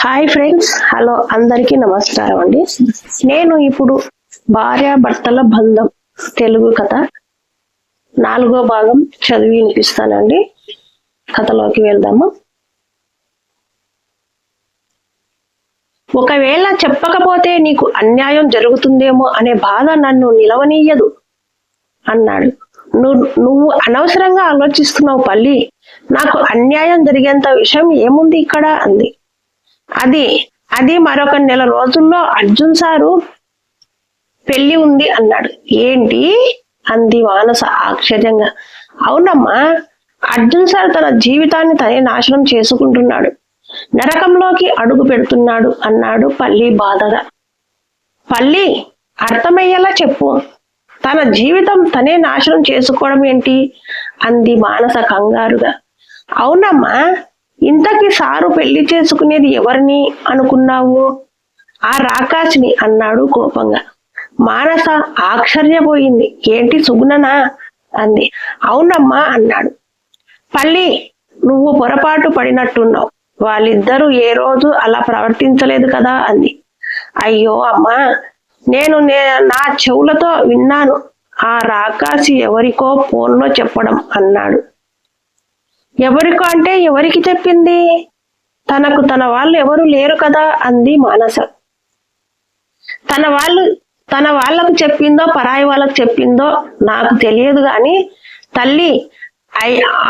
Hi friends hello అందరికీ నమస్కారం అండి. నేను ఇప్పుడు భార్య భర్తల బంధం తెలుగు కథ నాలుగో భాగం చదివి వినిపిస్తానండి. కథలోకి వెళ్దాము. ఒకవేళ చెప్పకపోతే నీకు అన్యాయం జరుగుతుందేమో అనే బాధ నన్ను నిలవనీయదు అన్నాడు. నువ్వు నువ్వు అనవసరంగా ఆలోచిస్తున్నావు పల్లి. నాకు అన్యాయం జరిగేంత విషయం ఏముంది ఇక్కడ? అంది. అది అది మరొక నెల రోజుల్లో అర్జున్ సారు పెళ్ళి ఉంది అన్నాడు. ఏంటి? అంది మానస ఆశ్చర్యంగా. అవునమ్మా అర్జున్ సార్ తన జీవితాన్ని తనే నాశనం చేసుకుంటున్నాడు. నరకంలోకి అడుగు పెడుతున్నాడు అన్నాడు పల్లి బాధగా. పల్లి అర్థమయ్యేలా చెప్పు. తన జీవితం తనే నాశనం చేసుకోవడం ఏంటి? అంది మానస కంగారుగా. అవునమ్మా ఇంతకి సారు పెళ్ళి చేసుకునేది ఎవరిని అనుకున్నావు? ఆ రాకాశిని అన్నాడు కోపంగా. మానస ఆశ్చర్యపోయింది. ఏంటి సుగుణనా? అంది. అవునమ్మా అన్నాడు. పల్లి నువ్వు పొరపాటు పడినట్టున్నావు. వాళ్ళిద్దరూ ఏ రోజు అలా ప్రవర్తించలేదు కదా? అంది. అయ్యో అమ్మా నేను నే నా చెవులతో విన్నాను. ఆ రాకాసి ఎవరికో ఫోన్లో చెప్పడం అన్నాడు. ఎవరికో అంటే ఎవరికి చెప్పింది? తనకు తన వాళ్ళు ఎవరు లేరు కదా అంది మానస. తన వాళ్ళు తన వాళ్ళకు చెప్పిందో పరాయి వాళ్ళకు చెప్పిందో నాకు తెలియదు గాని తల్లి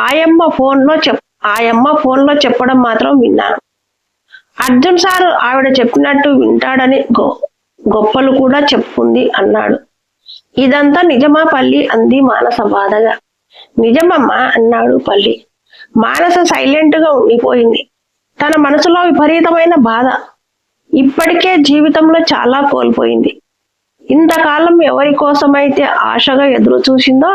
ఆయమ్మ ఫోన్లో చెప్ ఆయమ్మ ఫోన్లో చెప్పడం మాత్రం విన్నాను. అర్జున్ సారు ఆవిడ చెప్పినట్టు వింటాడని గొ గొప్పలు కూడా చెప్పుంది అన్నాడు. ఇదంతా నిజమా పల్లి? అంది మానస బాధగా. నిజమమ్మా అన్నాడు పల్లి. మానస సైలెంట్గా ఉండిపోయింది. తన మనసులో విపరీతమైన బాధ. ఇప్పటికే జీవితంలో చాలా కోల్పోయింది. ఇంతకాలం ఎవరి కోసమైతే ఆశగా ఎదురు చూసిందో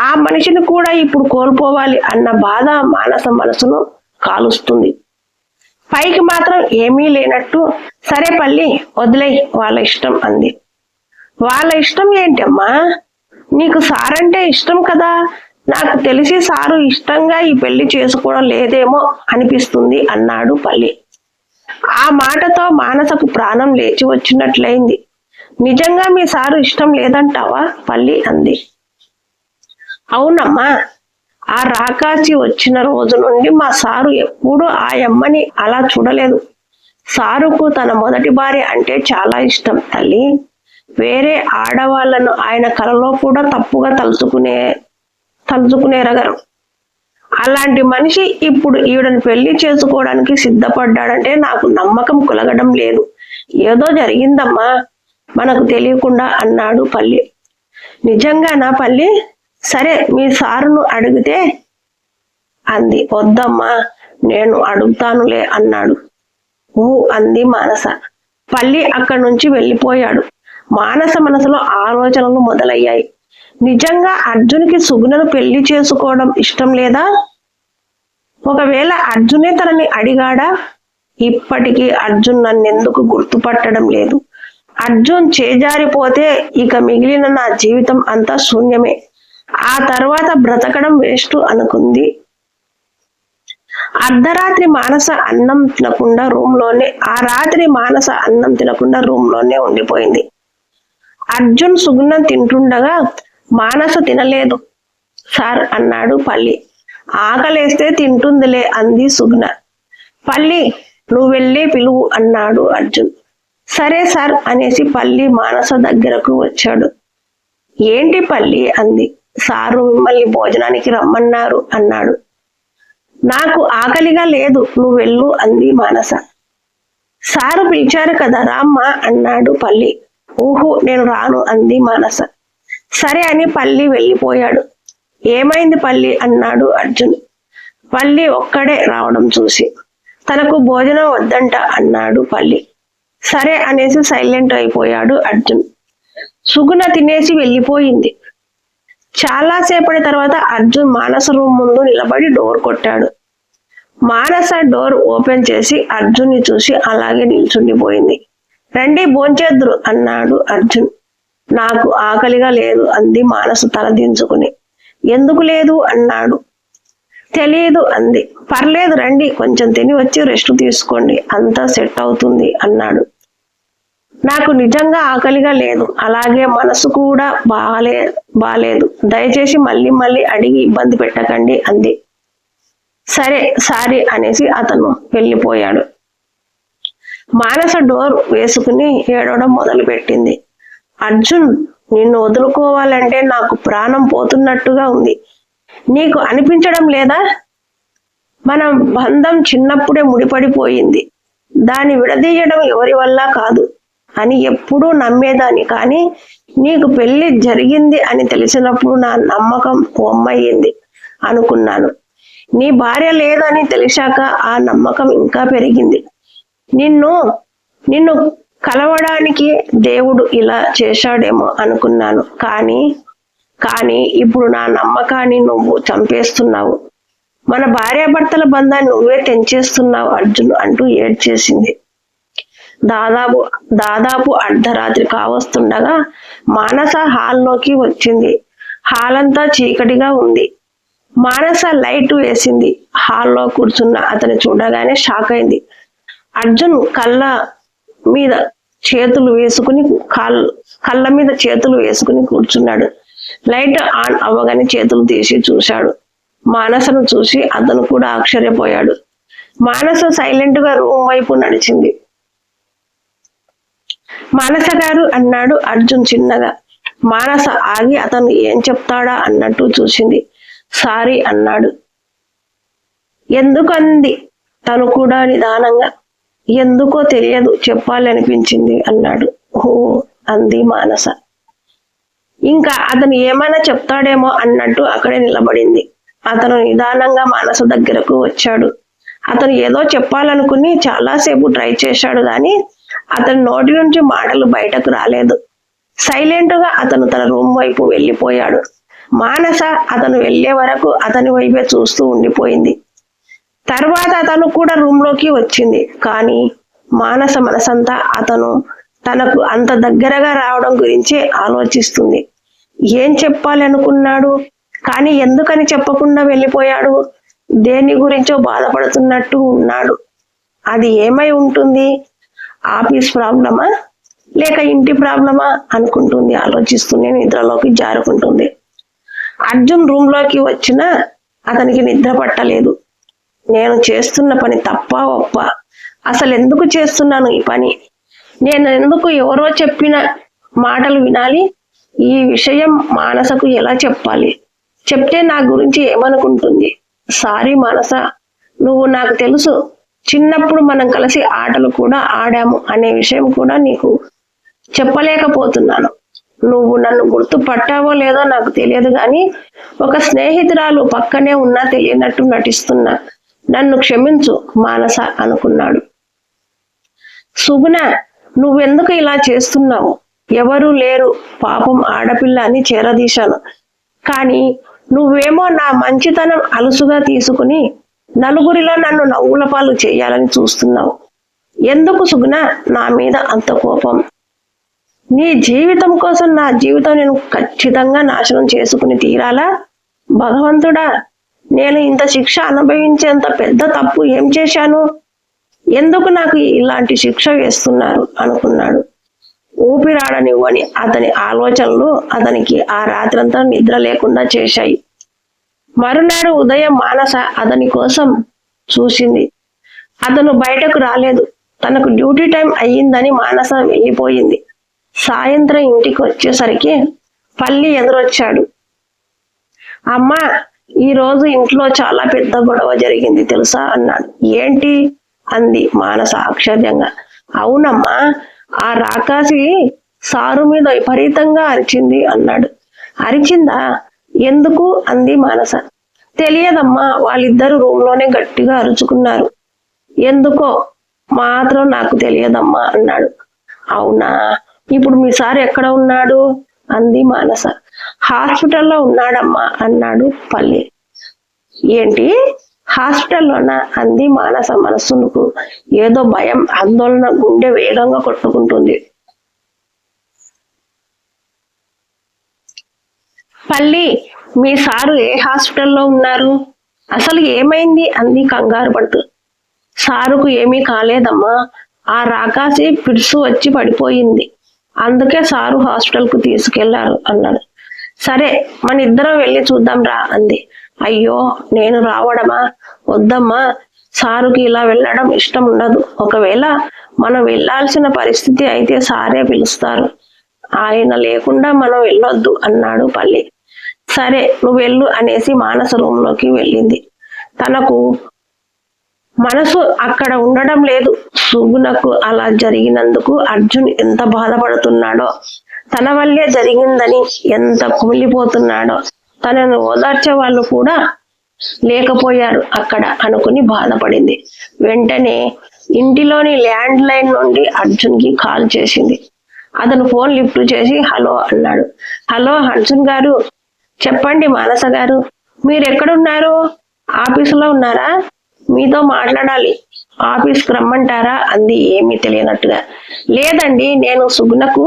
ఆ మనిషిని కూడా ఇప్పుడు కోల్పోవాలి అన్న బాధ మానస మనసును కాలుస్తుంది. పైకి మాత్రం ఏమీ లేనట్టు సరే పల్లి వదిలే వాళ్ళ ఇష్టం అంది. వాళ్ళ ఇష్టం ఏంటమ్మా? నీకు సారంటే ఇష్టం కదా. నాకు తెలిసి సారు ఇష్టంగా ఈ పెళ్ళి చేసుకోవడం లేదేమో అనిపిస్తుంది అన్నాడు పల్లి. ఆ మాటతో మానసకు ప్రాణం లేచి వచ్చినట్లయింది. నిజంగా మీ సారు ఇష్టం లేదంటావా? పల్లి అంది. అవునమ్మా. ఆ రాకాసి వచ్చిన రోజు నుండి మా సారు ఎప్పుడూ ఆ అమ్మని అలా చూడలేదు. సారుకు తన మొదటి భార్య అంటే చాలా ఇష్టం తల్లి. వేరే ఆడవాళ్ళను ఆయన కలలో కూడా తప్పుగా తలుచుకునే తలుచుకునేరగరు అలాంటి మనిషి ఇప్పుడు ఈవిడని పెళ్ళి చేసుకోవడానికి సిద్ధపడ్డాడంటే నాకు నమ్మకం కులగడం లేదు. ఏదో జరిగిందమ్మా మనకు తెలియకుండా అన్నాడు పల్లి. నిజంగానా పల్లి? సరే మీ సారును అడిగితే అంది. వద్దమ్మా నేను అడుగుతానులే అన్నాడు. ఊ అంది మానస. పల్లి అక్కడి నుంచి వెళ్ళిపోయాడు. మానస మనసులో ఆలోచనలు మొదలయ్యాయి. నిజంగా అర్జున్కి సుగుణను పెళ్ళి చేసుకోవడం ఇష్టం లేదా? ఒకవేళ అర్జునే తనని అడిగాడా? ఇప్పటికీ అర్జున్ నన్నెందుకు గుర్తుపట్టడం లేదు. అర్జున్ చేజారిపోతే ఇక మిగిలిన నా జీవితం అంతా శూన్యమే. ఆ తర్వాత బ్రతకడం వేస్ట్ అనుకుంది. అర్ధరాత్రి మానస అన్నం తినకుండా రూమ్లోనే ఆ రాత్రి మానస అన్నం తినకుండా రూమ్లోనే ఉండిపోయింది. అర్జున్ సుగుణం తింటుండగా మానస తినలేదు. సార్ అన్నాడు పల్లి. ఆకలేస్తే తింటుందిలే అంది సుగ్న పల్లి నువ్వు వెళ్ళి పిలువు అన్నాడు అర్జున్. సరే సార్ అనేసి పల్లి మానస దగ్గరకు వచ్చాడు. ఏంటి పల్లి అంది. సారు మిమ్మల్ని భోజనానికి రమ్మన్నారు అన్నాడు. నాకు ఆకలిగా లేదు నువ్వు వెళ్ళు అంది మానస. సారు పిలిచారు కదా రామ్మా అన్నాడు పల్లి. ఊహు నేను రాను అంది మానస. సరే అని పల్లి వెళ్ళిపోయాడు. ఏమైంది పల్లి? అన్నాడు అర్జున్. పల్లి ఒక్కడే రావడం చూసి. తనకు భోజనం వద్దంట అన్నాడు పల్లి. సరే అనేసి సైలెంట్ అయిపోయాడు అర్జున్. సుగుణ తినేసి వెళ్ళిపోయింది. చాలాసేపటి తర్వాత అర్జున్ మానస రూమ్ ముందు నిలబడి డోర్ కొట్టాడు. మానస డోర్ ఓపెన్ చేసి అర్జున్ని చూసి అలాగే నిల్చుండిపోయింది. రండి భోంచేద్దురు అన్నాడు అర్జున్. నాకు ఆకలిగా లేదు అంది మానసు తలదించుకుని ఎందుకు లేదు అన్నాడు. తెలియదు అంది. పర్లేదు రండి కొంచెం తిని వచ్చి రెస్ట్ తీసుకోండి అంతా సెట్ అవుతుంది అన్నాడు. నాకు నిజంగా ఆకలిగా లేదు అలాగే మనసు కూడా బాలే బాలేదు. దయచేసి మళ్ళీ మళ్ళీ అడిగి ఇబ్బంది పెట్టకండి అంది. సరే సారీ అనేసి అతను వెళ్ళిపోయాడు. మానస డోర్ వేసుకుని ఏడవడం మొదలు పెట్టింది అర్జున్ నిన్ను వదులుకోవాలంటే నాకు ప్రాణం పోతున్నట్టుగా ఉంది. నీకు అనిపించడం లేదా? మన బంధం చిన్నప్పుడే ముడిపడిపోయింది. దాన్ని విడదీయడం ఎవరి వల్ల కాదు అని ఎప్పుడూ నమ్మేదాన్ని. కానీ నీకు పెళ్ళి జరిగింది అని తెలిసినప్పుడు నా నమ్మకం పొమ్మయ్యింది అనుకున్నాను. నీ భార్య లేదని తెలిసాక ఆ నమ్మకం ఇంకా పెరిగింది. నిన్ను నిన్ను కలవడానికి దేవుడు ఇలా చేశాడేమో అనుకున్నాను. కానీ కానీ ఇప్పుడు నా నమ్మకాన్ని నువ్వు చంపేస్తున్నావు. మన భార్యాభర్తల బంధాన్ని నువ్వే తెంచేస్తున్నావు అర్జున్ అంటూ ఏడ్చేసింది. దాదాపు దాదాపు అర్ధరాత్రి కావస్తుండగా మానస హాల్లోకి వచ్చింది. హాల్ అంతా చీకటిగా ఉంది. మానస లైట్ వేసింది. హాల్లో కూర్చున్న అతను చూడగానే షాక్ అయింది. అర్జున్ కళ్ళ మీద చేతులు వేసుకుని కాళ్ళ కళ్ళ మీద చేతులు వేసుకుని కూర్చున్నాడు. లైట్ ఆన్ అవ్వగానే చేతులు తీసి చూశాడు. మానసను చూసి అతను కూడా ఆశ్చర్యపోయాడు. మానస సైలెంట్గా రూమ్ వైపు నడిచింది. మానస గారు అన్నాడు అర్జున్ చిన్నగా. మానస ఆగి అతను ఏం చెప్తాడా అన్నట్టు చూసింది. సారీ అన్నాడు. ఎందుకంది? తను కూడా నిదానంగా ఎందుకో తెలియదు చెప్పాలనిపించింది అన్నాడు. ఓ అంది మానస. ఇంకా అతను ఏమైనా చెప్తాడేమో అన్నట్టు అక్కడే నిలబడింది. అతను నిదానంగా మానస దగ్గరకు వచ్చాడు. అతను ఏదో చెప్పాలనుకుని చాలాసేపు ట్రై చేశాడు కానీ అతని నోటి నుంచి మాటలు బయటకు రాలేదు. సైలెంట్గా అతను తన రూమ్ వైపు వెళ్ళిపోయాడు. మానస అతను వెళ్ళే వరకు అతని వైపే చూస్తూ ఉండిపోయింది. తర్వాత అతను కూడా రూమ్లోకి వచ్చింది. కానీ మానస మనసంతా అతను తనకు అంత దగ్గరగా రావడం గురించి ఆలోచిస్తుంది. ఏం చెప్పాలనుకున్నాడు? కానీ ఎందుకని చెప్పకుండా వెళ్ళిపోయాడు? దేని గురించో బాధపడుతున్నట్టు ఉన్నాడు. అది ఏమై ఉంటుంది? ఆఫీస్ ప్రాబ్లమా? లేక ఇంటి ప్రాబ్లమా? అనుకుంటుంది ఆలోచిస్తూనే నిద్రలోకి జారుకుంటుంది. అర్జున్ రూమ్లోకి వచ్చినా అతనికి నిద్ర పట్టలేదు. నేను చేస్తున్న పని తప్ప ఒప్ప? అసలు ఎందుకు చేస్తున్నాను ఈ పని? నేను ఎందుకు ఎవరో చెప్పిన మాటలు వినాలి? ఈ విషయం మానసకు ఎలా చెప్పాలి? చెప్తే నా గురించి ఏమనుకుంటుంది? సారీ మానస నువ్వు నాకు తెలుసు. చిన్నప్పుడు మనం కలిసి ఆటలు కూడా ఆడాము అనే విషయం కూడా నీకు చెప్పలేకపోతున్నాను. నువ్వు నన్ను గుర్తు పట్టావో లేదో నాకు తెలియదు కానీ ఒక స్నేహితురాలు పక్కనే ఉన్నా తెలియనట్టు నటిస్తున్నా. నన్ను క్షమించు మానస అనుకున్నాడు. సుగుణ నువ్వెందుకు ఇలా చేస్తున్నావు? ఎవరూ లేరు పాపం ఆడపిల్ల అని చేరదీశాను. కానీ నువ్వేమో నా మంచితనం అలుసుగా తీసుకుని నలుగురిలో నన్ను నవ్వుల పాలు చేయాలని చూస్తున్నావు. ఎందుకు సుగుణ? నా మీద అంత కోపం. నీ జీవితం కోసం నా జీవితం నేను ఖచ్చితంగా నాశనం చేసుకుని తీరాలా? భగవంతుడా నేను ఇంత శిక్ష అనుభవించేంత పెద్ద తప్పు ఏం చేశాను? ఎందుకు నాకు ఇలాంటి శిక్ష వేస్తున్నారు? అనుకున్నాడు. ఊపిరాడనివ్వని అతని ఆలోచనలు అతనికి ఆ రాత్రంతా నిద్ర లేకుండా చేశాయి. మరునాడు ఉదయం మానస అతని కోసం చూసింది. అతను బయటకు రాలేదు. తనకు డ్యూటీ టైం అయ్యిందని మానస వెళ్ళిపోయింది. సాయంత్రం ఇంటికి వచ్చేసరికి పల్లి ఎదురొచ్చాడు. అమ్మా ఈ రోజు ఇంట్లో చాలా పెద్ద గొడవ జరిగింది తెలుసా అన్నాడు. ఏంటి? అంది మానస ఆశ్చర్యంగా. అవునమ్మా ఆ రాకాసి సారు మీద విపరీతంగా అరిచింది అన్నాడు. అరిచిందా? ఎందుకు? అంది మానస. తెలియదమ్మా వాళ్ళిద్దరు రూమ్లోనే గట్టిగా అరుచుకున్నారు. ఎందుకో? మాత్రం నాకు తెలియదమ్మా అన్నాడు. అవునా? ఇప్పుడు మీ సార్ ఎక్కడ ఉన్నాడు? అంది మానస. హాస్పిటల్లో ఉన్నాడమ్మా అన్నాడు పల్లి. ఏంటి? హాస్పిటల్లోనా? అంది మానస మనస్సుకు ఏదో భయం ఆందోళన గుండె వేగంగా కొట్టుకుంటుంది. పల్లి మీ సారు ఏ హాస్పిటల్లో ఉన్నారు? అసలు ఏమైంది? అంది కంగారు పడుతూ. సారుకు ఏమీ కాలేదమ్మా. ఆ రాకాసి పిడుసు వచ్చి పడిపోయింది. అందుకే సారు హాస్పిటల్కు తీసుకెళ్ళారు అన్నాడు. సరే మన ఇద్దరం వెళ్ళి చూద్దాం రా అంది. అయ్యో నేను రావడమా? వద్దమ్మా సారుకి ఇలా వెళ్ళడం ఇష్టం ఉండదు. ఒకవేళ మనం వెళ్ళాల్సిన పరిస్థితి అయితే సారే పిలుస్తారు. ఆయన లేకుండా మనం వెళ్ళొద్దు అన్నాడు పల్లి. సరే నువ్వు వెళ్ళు అనేసి మానస రూమ్లోకి వెళ్ళింది. తనకు మనసు అక్కడ ఉండడం లేదు. సుగుణకు అలా జరిగినందుకు అర్జున్ ఎంత బాధపడుతున్నాడో తన వల్లే జరిగిందని ఎంత కుమిలిపోతున్నాడో తనను ఓదార్చే వాళ్ళు కూడా లేకపోయారు అక్కడ అనుకుని బాధపడింది. వెంటనే ఇంటిలోని ల్యాండ్ లైన్ నుండి అర్జున్కి కాల్ చేసింది. అతను ఫోన్ లిఫ్ట్ చేసి హలో అన్నాడు. హలో అర్జున్ గారు చెప్పండి మానస గారు మీరు ఎక్కడున్నారు ఆఫీసులో ఉన్నారా? మీతో మాట్లాడాలి. ఆఫీస్కి రమ్మంటారా? అంది ఏమీ తెలియనట్టుగా. లేదండి నేను సుగుణకు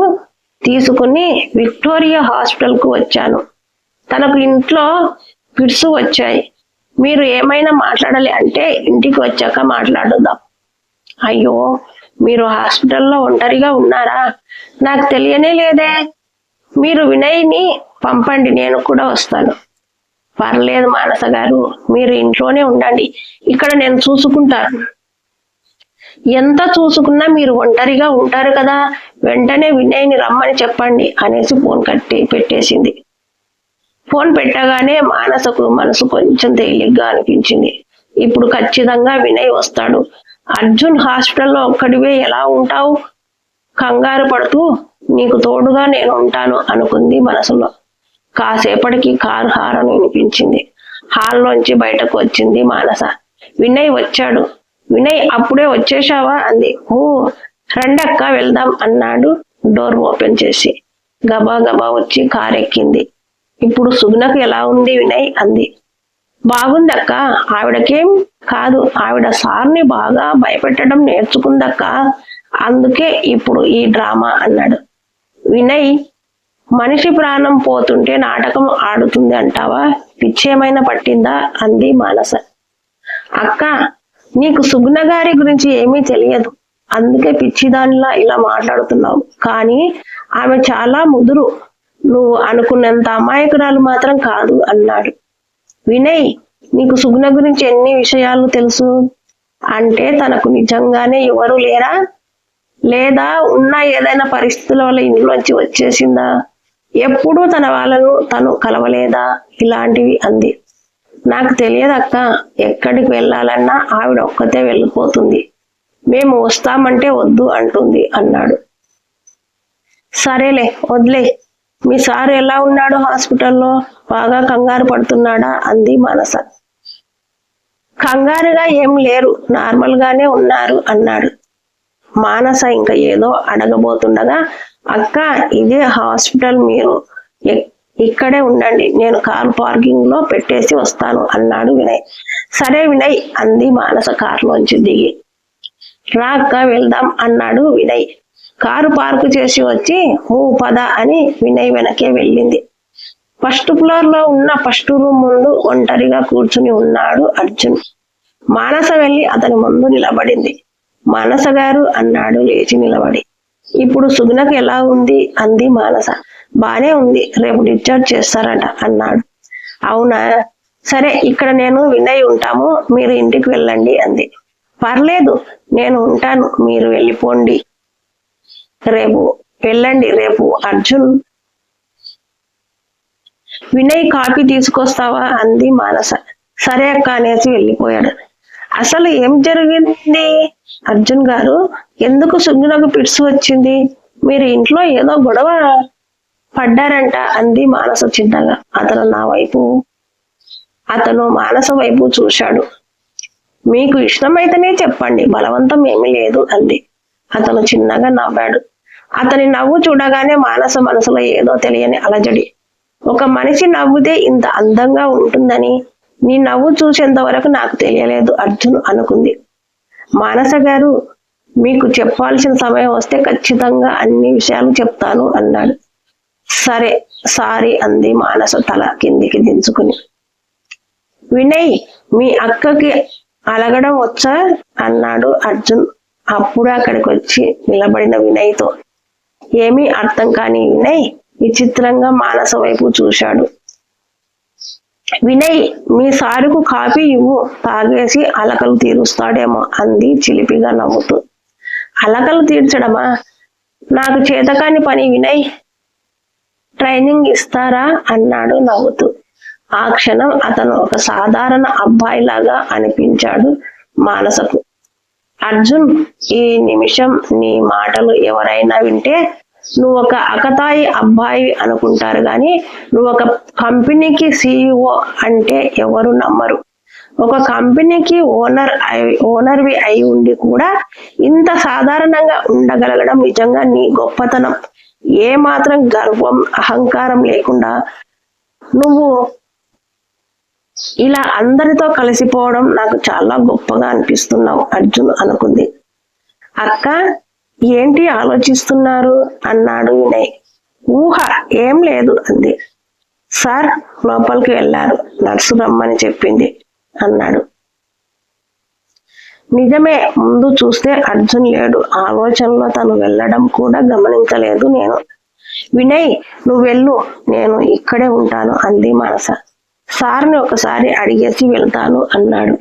తీసుకుని విక్టోరియా హాస్పిటల్కు వచ్చాను. తనకు ఇంట్లో పిడ్స్ వచ్చాయి. మీరు ఏమైనా మాట్లాడాలి అంటే ఇంటికి వచ్చాక మాట్లాడుదాం. అయ్యో మీరు హాస్పిటల్లో ఒంటరిగా ఉన్నారా? నాకు తెలియనే లేదే. మీరు వినయ్ని పంపండి నేను కూడా వస్తాను. పర్లేదు మానస గారు మీరు ఇంట్లోనే ఉండండి. ఇక్కడ నేను చూసుకుంటాను. ఎంత చూసుకున్నా మీరు ఒంటరిగా ఉంటారు కదా వెంటనే వినయ్ని రమ్మని చెప్పండి అనేసి ఫోన్ కట్టి పెట్టేసింది. ఫోన్ పెట్టగానే మానసకు మనసు కొంచెం తేలిగ్గా అనిపించింది. ఇప్పుడు ఖచ్చితంగా వినయ్ వస్తాడు. అర్జున్ హాస్పిటల్లో ఒక్కడివే ఎలా ఉంటావు? కంగారు పడుతూ నీకు తోడుగా నేను ఉంటాను అనుకుంది మనసులో. కాసేపటికి కారు హారను వినిపించింది. హాల్లోంచి బయటకు వచ్చింది మానస. వినయ్ వచ్చాడు. వినయ్ అప్పుడే వచ్చేశావా? అంది. ఓ రండక్క వెళ్దాం అన్నాడు డోర్ ఓపెన్ చేసి. గబా గబా వచ్చి కారు ఎక్కింది. ఇప్పుడు సుగుణకు ఎలా ఉంది వినయ్? అంది. బాగుందక్క ఆవిడకేం కాదు ఆవిడ సార్ని బాగా భయపెట్టడం నేర్చుకుందక్క అందుకే ఇప్పుడు ఈ డ్రామా అన్నాడు. వినయ్ మనిషి ప్రాణం పోతుంటే నాటకం ఆడుతుంది అంటావా? పిచ్చేమైనా పట్టిందా? అంది మానస. అక్క నీకు సుగ్న గారి గురించి ఏమీ తెలియదు. అందుకే పిచ్చిదానిలా ఇలా మాట్లాడుతున్నావు. కానీ ఆమె చాలా ముదురు. నువ్వు అనుకున్నంత అమాయకురాలు మాత్రం కాదు అన్నాడు. వినయ్ నీకు సుగ్న గురించి ఎన్ని విషయాలు తెలుసు? అంటే తనకు నిజంగానే ఎవరు లేరా? లేదా ఉన్న ఏదైనా పరిస్థితుల వల్ల ఇంట్లోంచి వచ్చేసిందా? ఎప్పుడూ తన వాళ్ళను తను కలవలేదా? ఇలాంటివి అంది. నాకు తెలియదక్క ఎక్కడికి వెళ్ళాలన్నా ఆవిడ ఒక్కతే వెళ్ళిపోతుంది. మేము వస్తామంటే వద్దు అంటుంది అన్నాడు. సరేలే వదిలే మీ సార్ ఎలా ఉన్నాడు హాస్పిటల్లో? బాగా కంగారు పడుతున్నాడా? అంది మానస. కంగారుగా ఏం లేరు నార్మల్ గానే ఉన్నారు అన్నాడు. మానస ఇంకా ఏదో అడగబోతుండగా అక్క ఇదే హాస్పిటల్ మీరు ఇక్కడే ఉండండి నేను కారు పార్కింగ్లో పెట్టేసి వస్తాను అన్నాడు వినయ్. సరే వినయ్ అంది మానస కారులోంచి దిగి. రా వెళ్దాం అన్నాడు వినయ్. కారు పార్కు చేసి వచ్చి హూ పద అని వినయ్ వెనకే వెళ్ళింది. ఫస్ట్ ఫ్లోర్లో ఉన్న ఫస్ట్ రూమ్ ముందు ఒంటరిగా కూర్చుని ఉన్నాడు అర్జున్. మానస వెళ్ళి అతని ముందు నిలబడింది. మానస గారు అన్నాడు లేచి నిలబడి. ఇప్పుడు సుగుణకు ఎలా ఉంది? అంది మానస. బానే ఉంది. రేపు డిశ్చార్జ్ చేస్తారట అన్నాడు. అవునా? సరే ఇక్కడ నేను వినయ్ ఉంటాము. మీరు ఇంటికి వెళ్ళండి అంది. పర్లేదు నేను ఉంటాను. మీరు వెళ్ళిపోండి. రేపు వెళ్ళండి రేపు అర్జున్. వినయ్ కాఫీ తీసుకొస్తావా? అంది మానస. సరే అక్క అనేసి వెళ్ళిపోయాడు. అసలు ఏం జరిగింది? అర్జున్ గారు ఎందుకు సుగ్గునకు పిడుసు వచ్చింది? మీరు ఇంట్లో ఏదో గొడవ పడ్డారంట అంది మానస చిన్నగా. అతను నా వైపు అతను మానస వైపు చూశాడు. మీకు ఇష్టమైతేనే చెప్పండి బలవంతం ఏమీ లేదు అంది. అతను చిన్నగా నవ్వాడు. అతని నవ్వు చూడగానే మానస మనసులో ఏదో తెలియని అలజడి. ఒక మనిషి నవ్వుతే ఇంత అందంగా ఉంటుందని నీ నవ్వు చూసేంత వరకు నాకు తెలియలేదు అర్జున్ అనుకుంది. మానస గారు మీకు చెప్పాల్సిన సమయం వస్తే ఖచ్చితంగా అన్ని విషయాలు చెప్తాను అన్నాడు. సరే సారీ అంది మానస తల కిందికి దించుకుని. వినయ్ మీ అక్కకి అలగడం వచ్చా? అన్నాడు అర్జున్ అప్పుడు అక్కడికి వచ్చి నిలబడిన వినయ్తో. ఏమీ అర్థం కాని వినయ్ విచిత్రంగా మానస వైపు చూశాడు. వినయ్ మీ సారుకు కాఫీ ఇవ్వు తాగేసి అలకలు తీరుస్తాడేమో అంది చిలిపిగా నవ్వుతూ. అలకలు తీర్చడమా? నాకు చేతకాని పని వినయ్. ట్రైనింగ్ ఇస్తారా అన్నాడు నవ్వుతూ. ఆ క్షణం అతను ఒక సాధారణ అబ్బాయిలాగా అనిపించాడు మానసకు. అర్జున్ ఈ నిమిషం నీ మాటలు ఎవరైనా వింటే నువ్వు ఒక అకతాయి అబ్బాయి అనుకుంటారు కానీ నువ్వు ఒక కంపెనీకి సీఈఓ అంటే ఎవరు నమ్మరు. ఒక కంపెనీకి ఓనర్ ఓనర్వి అయి ఉండి కూడా ఇంత సాధారణంగా ఉండగలగడం నిజంగా నీ గొప్పతనం. ఏ మాత్రం గర్వం అహంకారం లేకుండా నువ్వు ఇలా అందరితో కలిసిపోవడం నాకు చాలా గొప్పగా అనిపిస్తున్నావు అర్జున్ అనుకుంది. అక్క ఏంటి ఆలోచిస్తున్నారు? అన్నాడు వినయ్. ఊహ ఏం లేదు అంది. సార్ లోపలికి వెళ్ళారు. నర్సు రమ్మని చెప్పింది అన్నాడు. నిజమే ముందు చూస్తే అర్జున్ లేడు. ఆలోచనలో తను వెళ్ళడం కూడా గమనించలేదు నేను. వినయ్ నువ్వు వెళ్ళు నేను ఇక్కడే ఉంటాను అంది మనస. సార్ని ఒకసారి అడిగేసి వెళ్తాను అన్నాడు.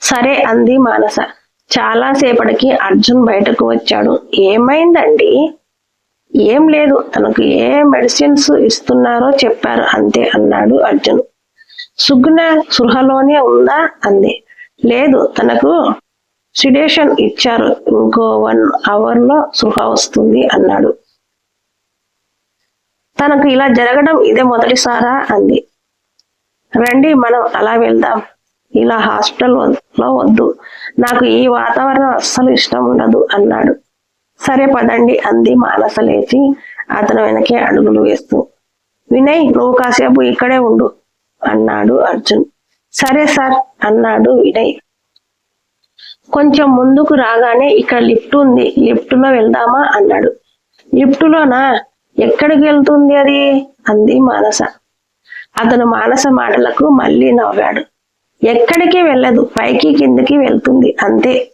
సరే అంది మానస. చాలా సేపటికి అర్జున్ బయటకు వచ్చాడు. ఏమైందండి? ఏం లేదు తనకు ఏ మెడిసిన్స్ ఇస్తున్నారో చెప్పారు అంతే అన్నాడు అర్జున్. సుగ్న సృహలోనే ఉందా? అంది. లేదు తనకు సిడేషన్ ఇచ్చారు. ఇంకో వన్ అవర్లో సుఖ వస్తుంది అన్నాడు. తనకు ఇలా జరగడం ఇదే మొదటిసారా? అంది. రండి మనం అలా వెళ్దాం. ఇలా హాస్పిటల్లో వద్దు. నాకు ఈ వాతావరణం అస్సలు ఇష్టం ఉండదు అన్నాడు. సరే పదండి అంది మానస లేచి అతను వెనకే అడుగులు వేస్తూ. వినయ్ నువ్వు కాసేపు ఇక్కడే ఉండు అన్నాడు అర్జున్. సరే సార్ అన్నాడు వినయ్. కొంచెం ముందుకు రాగానే ఇక్కడ లిఫ్ట్ ఉంది లిఫ్ట్లో వెళ్దామా అన్నాడు. లిఫ్ట్ లోనా? ఎక్కడికి వెళ్తుంది అది? అంది మానస. అతను మానస మాటలకు మళ్ళీ నవ్వాడు. ఎక్కడికి వెళ్ళదు పైకి కిందికి వెళ్తుంది అంతే.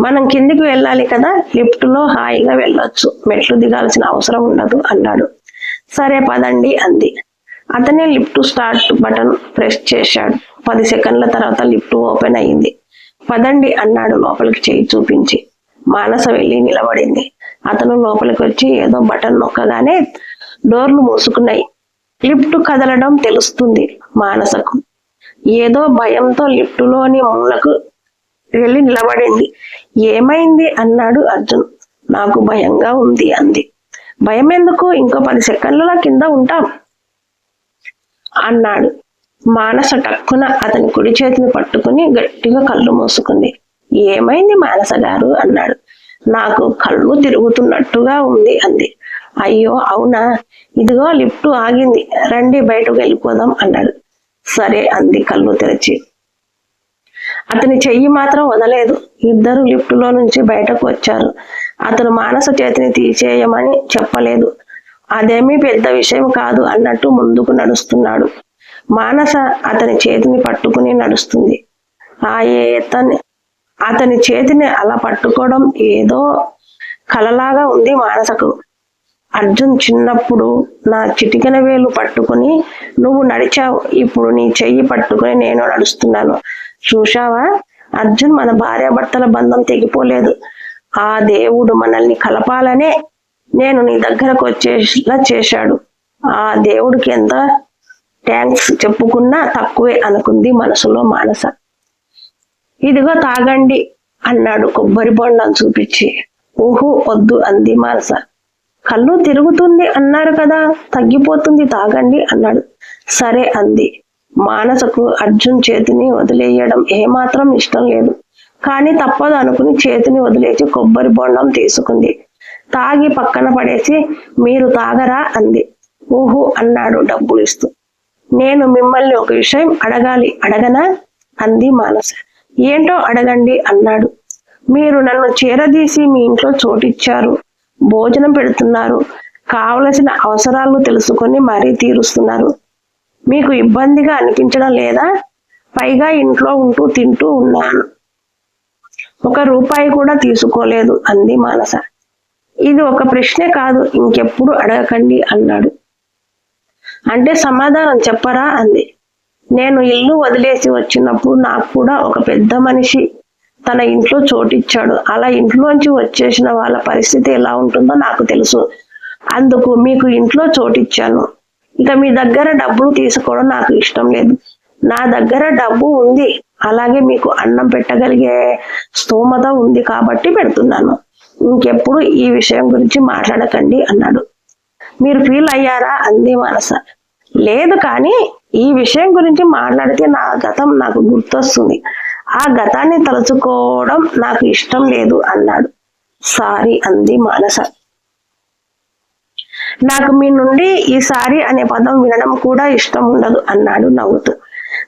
మనం కిందికి వెళ్ళాలి కదా లిఫ్ట్లో హాయిగా వెళ్ళొచ్చు మెట్లు దిగాల్సిన అవసరం ఉండదు అన్నాడు. సరే పదండి అంది. అతనే లిఫ్ట్ స్టార్ట్ బటన్ ప్రెస్ చేశాడు. పది సెకండ్ల తర్వాత లిఫ్ట్ ఓపెన్ అయింది. పదండి అన్నాడు లోపలికి చేయి చూపించి. మానస వెళ్ళి నిలబడింది. అతను లోపలికి వచ్చి ఏదో బటన్ నొక్కగానే డోర్లు మూసుకున్నాయి. లిఫ్ట్ కదలడం తెలుస్తుంది మానసకు. ఏదో భయంతో లిఫ్టులోని మూలకు వెళ్ళి నిలబడింది. ఏమైంది అన్నాడు అర్జున్. నాకు భయంగా ఉంది అంది. భయం ఎందుకు ఇంకో పది సెకండ్ల కింద ఉంటాం అన్నాడు. మానస టక్కున అతని కుడి చేతిని పట్టుకుని గట్టిగా కళ్ళు మూసుకుంది. ఏమైంది మానస గారు? అన్నాడు. నాకు కళ్ళు తిరుగుతున్నట్టుగా ఉంది అంది. అయ్యో అవునా? ఇదిగో లిఫ్ట్ ఆగింది. రండి బయటకు వెళ్ళిపోదాం అన్నాడు. సరే అంది కళ్ళు తెరిచి. అతని చెయ్యి మాత్రం వదలేదు. ఇద్దరు లిఫ్ట్లో నుంచి బయటకు వచ్చారు. అతను మానస చేతిని తీసేయమని చెప్పలేదు. అదేమీ పెద్ద విషయం కాదు అన్నట్టు ముందుకు నడుస్తున్నాడు. మానస అతని చేతిని పట్టుకుని నడుస్తుంది. ఆ ఏతని అతని చేతిని అలా పట్టుకోవడం ఏదో కలలాగా ఉంది మానసకు. అర్జున్ చిన్నప్పుడు నా చిటికెన వేలు పట్టుకుని నువ్వు నడిచావు ఇప్పుడు నీ చెయ్యి పట్టుకుని నేను నడుస్తున్నాను. చూశావా? అర్జున్ మన భార్యాభర్తల బంధం తెగిపోలేదు. ఆ దేవుడు మనల్ని కలపాలనే నేను నీ దగ్గరకు వచ్చేలా చేశాడు. ఆ దేవుడికి ఎంత థ్యాంక్స్ చెప్పుకున్నా తక్కువే అనుకుంది మనసులో మానస. ఇదిగో తాగండి అన్నాడు కొబ్బరి బొండం చూపించి. ఊహు వద్దు అంది మానస. కళ్ళు తిరుగుతుంది అన్నారు కదా తగ్గిపోతుంది తాగండి అన్నాడు. సరే అంది. మానసకు అర్జున్ చేతిని వదిలేయడం ఏమాత్రం ఇష్టం లేదు. కానీ తప్పదు అనుకుని చేతిని వదిలేసి కొబ్బరి బొండం తీసుకుంది. తాగి పక్కన పడేసి మీరు తాగరా? అంది. ఊహు అన్నాడు డబ్బులు ఇస్తూ నేను మిమ్మల్ని ఒక విషయం అడగాలి అడగనా? అంది మానస. ఏంటో అడగండి అన్నాడు. మీరు నన్ను చేరదీసి మీ ఇంట్లో చోటిచ్చారు. భోజనం పెడుతున్నారు. కావలసిన అవసరాలు తెలుసుకొని మరీ తీరుస్తున్నారు. మీకు ఇబ్బందిగా అనిపించడం లేదా? పైగా ఇంట్లో ఉంటూ తింటూ ఉన్నాను. ఒక రూపాయి కూడా తీసుకోలేదు అంది మానస. ఇది ఒక ప్రశ్నే కాదు ఇంకెప్పుడు అడగకండి అన్నాడు. అంటే సమాధానం చెప్పరా అంది. నేను ఇల్లు వదిలేసి వచ్చినప్పుడు నాకు కూడా ఒక పెద్ద మనిషి తన ఇంట్లో చోటిచ్చాడు. అలా ఇంట్లోంచి వచ్చేసిన వాళ్ళ పరిస్థితి ఎలా ఉంటుందో నాకు తెలుసు. అందుకు మీకు ఇంట్లో చోటిచ్చాను. ఇక మీ దగ్గర డబ్బులు తీసుకోవడం నాకు ఇష్టం లేదు. నా దగ్గర డబ్బు ఉంది. అలాగే మీకు అన్నం పెట్టగలిగే స్తోమత ఉంది కాబట్టి పెడుతున్నాను. ఇంకెప్పుడు ఈ విషయం గురించి మాట్లాడకండి అన్నాడు. మీరు ఫీల్ అయ్యారా? అంది మనస. లేదు కానీ ఈ విషయం గురించి మాట్లాడితే నా గతం నాకు గుర్తొస్తుంది. ఆ గతాన్ని తలుచుకోవడం నాకు ఇష్టం లేదు అన్నాడు. సారీ అంది మానస. నాకు మీ నుండి ఈ సారీ అనే పదం వినడం కూడా ఇష్టం ఉండదు అన్నాడు నవ్వుతూ.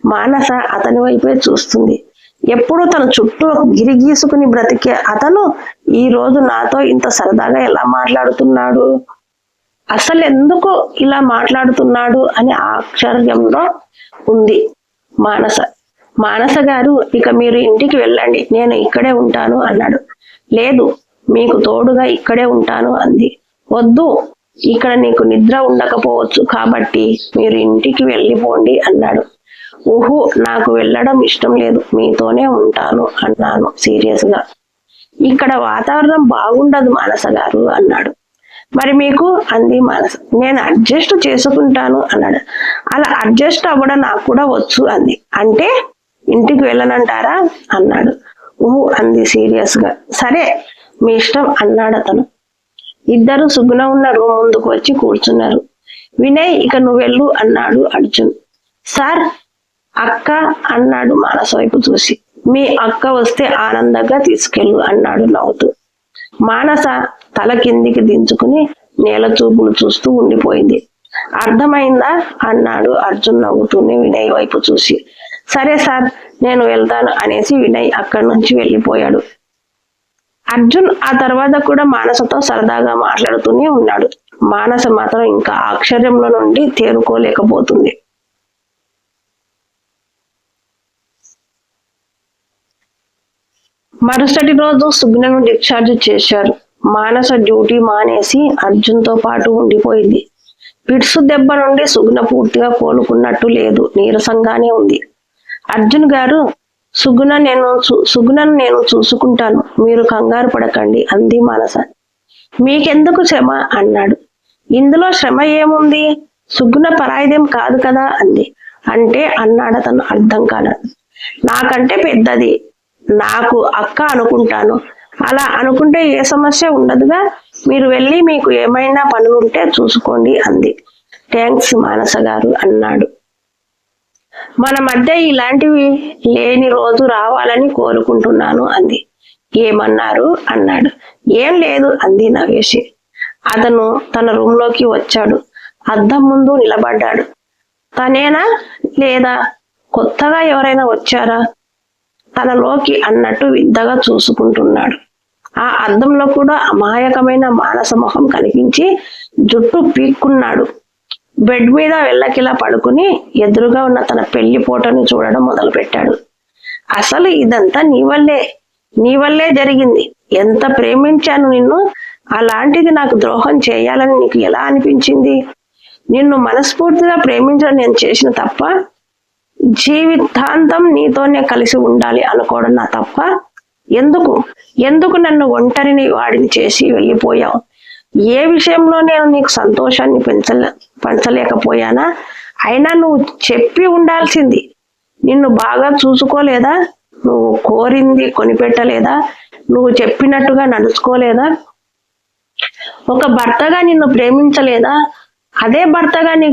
మానస అతని వైపే చూస్తుంది. ఎప్పుడు తన చుట్టూ గిరిగీసుకుని బ్రతికే అతను ఈ రోజు నాతో ఇంత సరదాగా ఎలా మాట్లాడుతున్నాడు? అసలు ఎందుకు ఇలా మాట్లాడుతున్నాడు అని ఆశ్చర్యంలో ఉంది మానస. మానస గారు ఇక మీరు ఇంటికి వెళ్ళండి నేను ఇక్కడే ఉంటాను అన్నాడు. లేదు మీకు తోడుగా ఇక్కడే ఉంటాను అంది. వద్దు ఇక్కడ నీకు నిద్ర ఉండకపోవచ్చు కాబట్టి మీరు ఇంటికి వెళ్ళిపోండి అన్నాడు. ఊహు నాకు వెళ్ళడం ఇష్టం లేదు మీతోనే ఉంటాను అన్నాను సీరియస్గా ఇక్కడ వాతావరణం బాగుండదు మానస గారు అన్నాడు. మరి మీకు అంది మానస. నేను అడ్జస్ట్ చేసుకుంటాను అన్నాడు. అలా అడ్జస్ట్ అవ్వడం నాకు కూడా వచ్చు అంది. అంటే ఇంటికి వెళ్ళనంటారా? అన్నాడు. ఊ అంది సీరియస్గా. సరే మీ ఇష్టం అన్నాడు అతను. ఇద్దరు సుగుణ ఉన్న రూమ్ ముందుకు వచ్చి కూర్చున్నారు. వినయ్ ఇక నువ్వు వెళ్ళు అన్నాడు అర్జున్. సార్ అక్క అన్నాడు మానస వైపు చూసి. మీ అక్క వస్తే ఆనందంగా తీసుకెళ్ళు అన్నాడు నవ్వుతూ. మానస తల కిందికి దించుకుని నేల చూపులు చూస్తూ ఉండిపోయింది. అర్థమైందా? అన్నాడు అర్జున్ నవ్వుతూనే వినయ్ వైపు చూసి. సరే సార్ నేను వెళ్తాను అనేసి వినయ్ అక్కడి నుంచి వెళ్ళిపోయాడు. అర్జున్ ఆ తర్వాత కూడా మానసతో సరదాగా మాట్లాడుతూనే ఉన్నాడు. మానస మాత్రం ఇంకా ఆశ్చర్యంలో నుండి తేరుకోలేకపోతుంది. మరుసటి రోజు సుగ్నను డిశ్చార్జ్ చేశారు. మానస డ్యూటీ మానేసి అర్జున్తో పాటు ఉండిపోయింది. పిట్సు దెబ్బ నుండి సుగ్న పూర్తిగా కోలుకున్నట్టు లేదు. నీరసంగానే ఉంది. అర్జున్ గారు సుగుణ నేను సుగుణను నేను చూసుకుంటాను. మీరు కంగారు పడకండి అంది మానస. మీకెందుకు శ్రమ? అన్నాడు. ఇందులో శ్రమ ఏముంది? సుగుణ పరాయిదేం కాదు కదా అంది. అంటే అన్నాడు అతను అర్థం కాదు నాకంటే పెద్దది. నాకు అక్క అనుకుంటాను. అలా అనుకుంటే ఏ సమస్య ఉండదుగా. మీరు వెళ్ళి మీకు ఏమైనా పనులుంటే చూసుకోండి అంది. థ్యాంక్స్ మానస గారు అన్నాడు. మన మధ్య ఇలాంటివి లేని రోజు రావాలని కోరుకుంటున్నాను అంది. ఏమన్నారు? అన్నాడు. ఏం లేదు అంది నవేషి అతను తన రూమ్లోకి వచ్చాడు. అద్దం ముందు నిలబడ్డాడు. తనేనా? లేదా కొత్తగా ఎవరైనా వచ్చారా? తనలోకి అన్నట్టు వింతగా చూసుకుంటున్నాడు. ఆ అద్దంలో కూడా అమాయకమైన మానస మొహం కనిపించి జుట్టు పీక్కున్నాడు. బెడ్ మీద వెళ్ళకిలా పడుకుని ఎదురుగా ఉన్న తన పెళ్ళి ఫోటోని చూడడం మొదలు పెట్టాడు అసలు ఇదంతా నీ వల్లే నీ వల్లే జరిగింది. ఎంత ప్రేమించాను నిన్ను? అలాంటిది నాకు ద్రోహం చేయాలని నీకు ఎలా అనిపించింది? నిన్ను మనస్ఫూర్తిగా ప్రేమించడం నేను చేసిన తప్ప జీవితాంతం నీతోనే కలిసి ఉండాలి అనుకోవడం నా తప్ప ఎందుకు? ఎందుకు నన్ను ఒంటరిని వాడిని చేసి వెళ్ళిపోయావు? ఏ విషయంలో నేను నీకు సంతోషాన్ని పెంచలే పెంచలేకపోయానా? అయినా నువ్వు చెప్పి ఉండాల్సింది. నిన్ను బాగా చూసుకోలేదా? నువ్వు కోరింది కొనిపెట్టలేదా? నువ్వు చెప్పినట్టుగా నడుచుకోలేదా? ఒక భర్తగా నిన్ను ప్రేమించలేదా? అదే భర్తగా నీకు